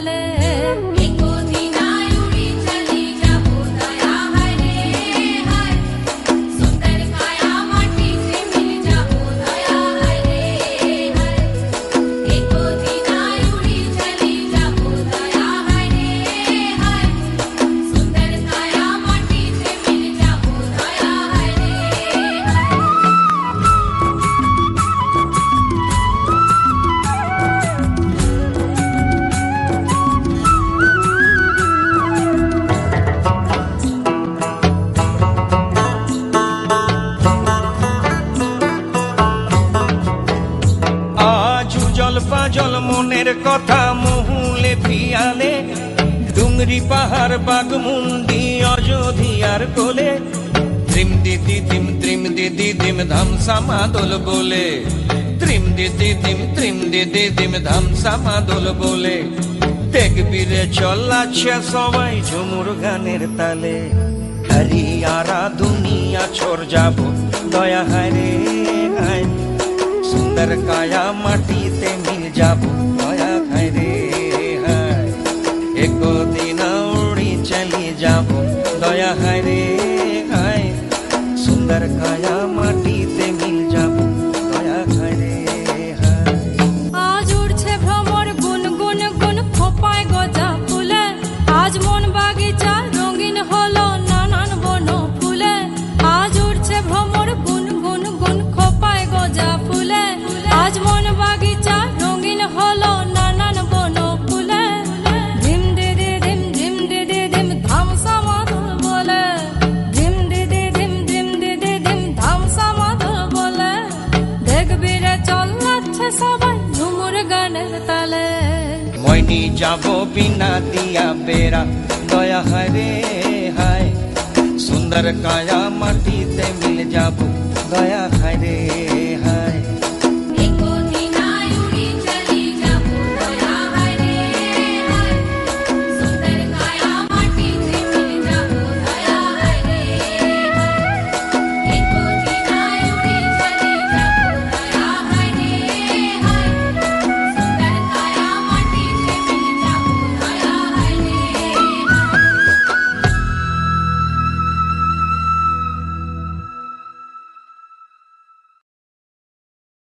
চাচ্ছে সবাই ঝুমুর গানের পাজল মনের কথা মহুলে পিয়ালে, ডুংরি পাহাড় বাগমুন্ডি অযোধিয়ার কোলে, ত্রিম দিদি দিম ত্রিম দিদি দিম ধাম সামাদল বলে, ত্রিম দিদি দিম ত্রিম দিদি দিম ধাম সামাদল বলে, দেখবি রে চল্লাচ্ছে সবাই ঝুমুর গানের তালে, হরিয়ারা দুনিয়া ছোর যাব, দয়া হায় সুন্দর কায়া মিল যাব, দয়া খাই রে, হায়। একদিন উড়ি চালিয়ে যাব, দয়া হায় রে, হায়। সুন্দর কায়া মইনি যাব বিনা দিয়া বেড়া। দয়া হায় রে হায়, সুন্দর কায়া মাটিতে মিল যাব। দয়া হায় রে